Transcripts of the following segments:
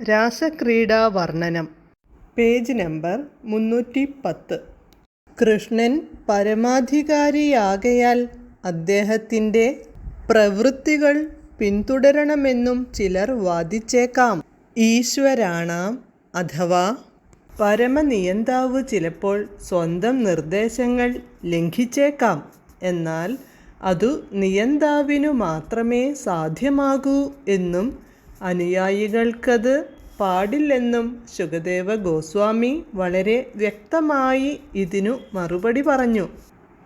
രാസക്രീഡാ വർണനം page number മുന്നൂറ്റി പത്ത് കൃഷ്ണൻ പരമാധികാരിയാകയാൽ അദ്ദേഹത്തിന്റെ പ്രവൃത്തികൾ പിന്തുടരണമെന്നും ചിലർ വാദിച്ചേക്കാം. ഈശ്വരാണാം അഥവാ പരമനിയന്താവ് ചിലപ്പോൾ സ്വന്തം നിർദ്ദേശങ്ങൾ ലംഘിച്ചേക്കാം. എന്നാൽ അതു നിയന്താവിനു മാത്രമേ സാധ്യമാകൂ എന്നും അനുയായികൾക്കത് പാടില്ലെന്നും സുഖദേവ ഗോസ്വാമി വളരെ വ്യക്തമായി ഇതിനു മറുപടി പറഞ്ഞു.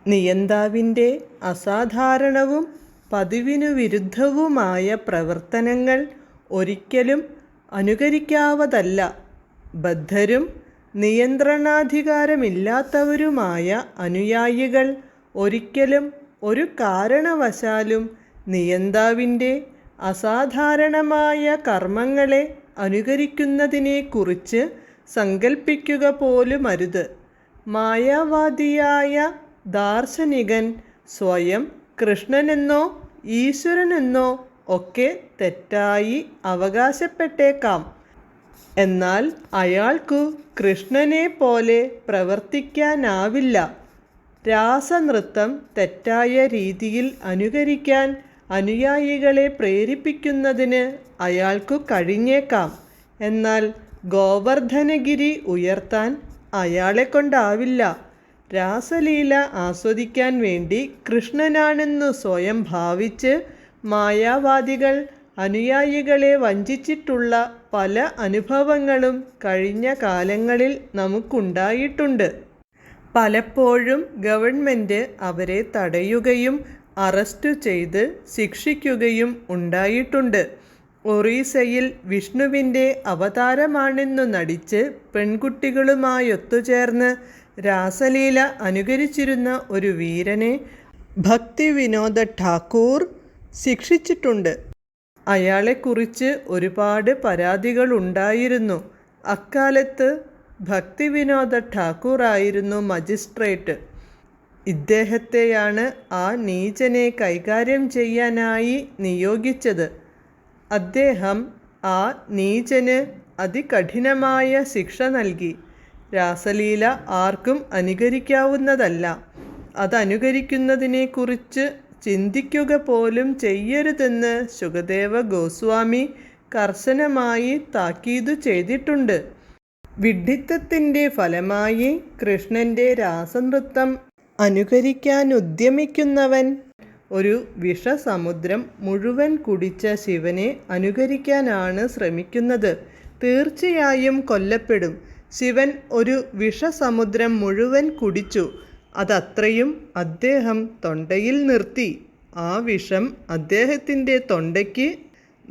നിയന്താവിന്റെ അസാധാരണവും പതിവിനു വിരുദ്ധവുമായ പ്രവർത്തനങ്ങൾ ഒരിക്കലും അനുകരിക്കാവതല്ല. ബദ്ധരും നിയന്ത്രണാധികാരമില്ലാത്തവരുമായ അനുയായികൾ ഒരിക്കലും ഒരു കാരണവശാലും നിയന്താവിന്റെ അസാധാരണമായ കർമ്മങ്ങളെ അനുകരിക്കുന്നതിനെക്കുറിച്ച് സങ്കൽപ്പിക്കുക പോലുമരുത്. മായാവാദിയായ ദാർശനികൻ സ്വയം കൃഷ്ണനെന്നോ ഈശ്വരനെന്നോ ഒക്കെ തെറ്റായി അവകാശപ്പെട്ടേക്കാം. എന്നാൽ അയാൾക്കു കൃഷ്ണനെ പോലെ പ്രവർത്തിക്കാനാവില്ല. രാസനൃത്തം തെറ്റായ രീതിയിൽ അനുകരിക്കാൻ അനുയായികളെ പ്രേരിപ്പിക്കുന്നതിന് അയാൾക്കു കഴിഞ്ഞേക്കാം. എന്നാൽ ഗോവർദ്ധനഗിരി ഉയർത്താൻ അയാളെ കൊണ്ടാവില്ല. രാസലീല ആസ്വദിക്കാൻ വേണ്ടി കൃഷ്ണനാണെന്നു സ്വയം ഭാവിച്ച് മായാവാദികൾ അനുയായികളെ വഞ്ചിച്ചിട്ടുള്ള പല അനുഭവങ്ങളും കഴിഞ്ഞ കാലങ്ങളിൽ നമുക്കുണ്ടായിട്ടുണ്ട്. പലപ്പോഴും ഗവൺമെന്റ് അവരെ തടയുകയും അറസ്റ്റു ചെയ്ത് ശിക്ഷിക്കുകയും ഉണ്ടായിട്ടുണ്ട്. ഒറീസയിൽ വിഷ്ണുവിന്റെ അവതാരമാണെന്നു നടിച്ച് പെൺകുട്ടികളുമായൊത്തുചേർന്ന് രാസലീല അനുകരിച്ചിരുന്ന ഒരു വീരനെ ഭക്തി വിനോദ ഠാക്കൂർ ശിക്ഷിച്ചിട്ടുണ്ട്. അയാളെക്കുറിച്ച് ഒരുപാട് പരാതികളുണ്ടായിരുന്നു. അക്കാലത്ത് ഭക്തിവിനോദ ഠാക്കൂർ ആയിരുന്നു മജിസ്ട്രേറ്റ്. ഇദ്ദേഹത്തെയാണ് ആ നീചനെ കൈകാര്യം ചെയ്യാനായി നിയോഗിച്ചത്. അദ്ദേഹം ആ നീചന് അതികഠിനമായ ശിക്ഷ നൽകി. രാസലീല ആർക്കും അനുകരിക്കാവുന്നതല്ല. അതനുകരിക്കുന്നതിനെക്കുറിച്ച് ചിന്തിക്കുക പോലും ചെയ്യരുതെന്ന് സുഖദേവ ഗോസ്വാമി കർശനമായി താക്കീതു ചെയ്തിട്ടുണ്ട്. വിഡ്ഢിത്തത്തിന്റെ ഫലമായി കൃഷ്ണന്റെ രാസനൃത്തം അനുകരിക്കാനുദ്യമിക്കുന്നവൻ. ഒരു വിഷസമുദ്രം മുഴുവൻ കുടിച്ച ശിവനെ അനുകരിക്കാനാണ് ശ്രമിക്കുന്നത്. തീർച്ചയായും കൊല്ലപ്പെടും. ശിവൻ ഒരു വിഷസമുദ്രം മുഴുവൻ കുടിച്ചു. അതത്രയും അദ്ദേഹം തൊണ്ടയിൽ നിർത്തി. ആ വിഷം അദ്ദേഹത്തിന്റെ തൊണ്ടയ്ക്ക്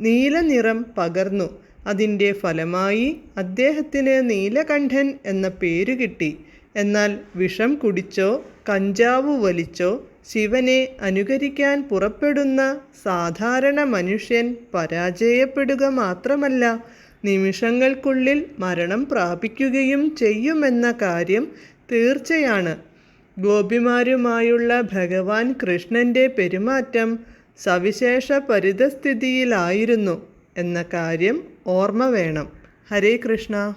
നീലനിറം പകർന്നു. അതിന്റെ ഫലമായി അദ്ദേഹത്തിന് നീലകണ്ഠൻ എന്ന പേര് കിട്ടി. എന്നാൽ വിഷം കുടിച്ചോ കഞ്ചാവ് വലിച്ചോ ശിവനെ അനുകരിക്കാൻ പുറപ്പെടുന്ന സാധാരണ മനുഷ്യൻ പരാജയപ്പെടുക മാത്രമല്ല നിമിഷങ്ങൾക്കുള്ളിൽ മരണം പ്രാപിക്കുകയും ചെയ്യുമെന്ന കാര്യം തീർച്ചയാണ്. ഗോപിമാരുമായുള്ള ഭഗവാൻ കൃഷ്ണന്റെ പെരുമാറ്റം സവിശേഷ പരിതസ്ഥിതിയിലായിരുന്നു എന്ന കാര്യം ഓർമ്മ വേണം. ഹരേ കൃഷ്ണ.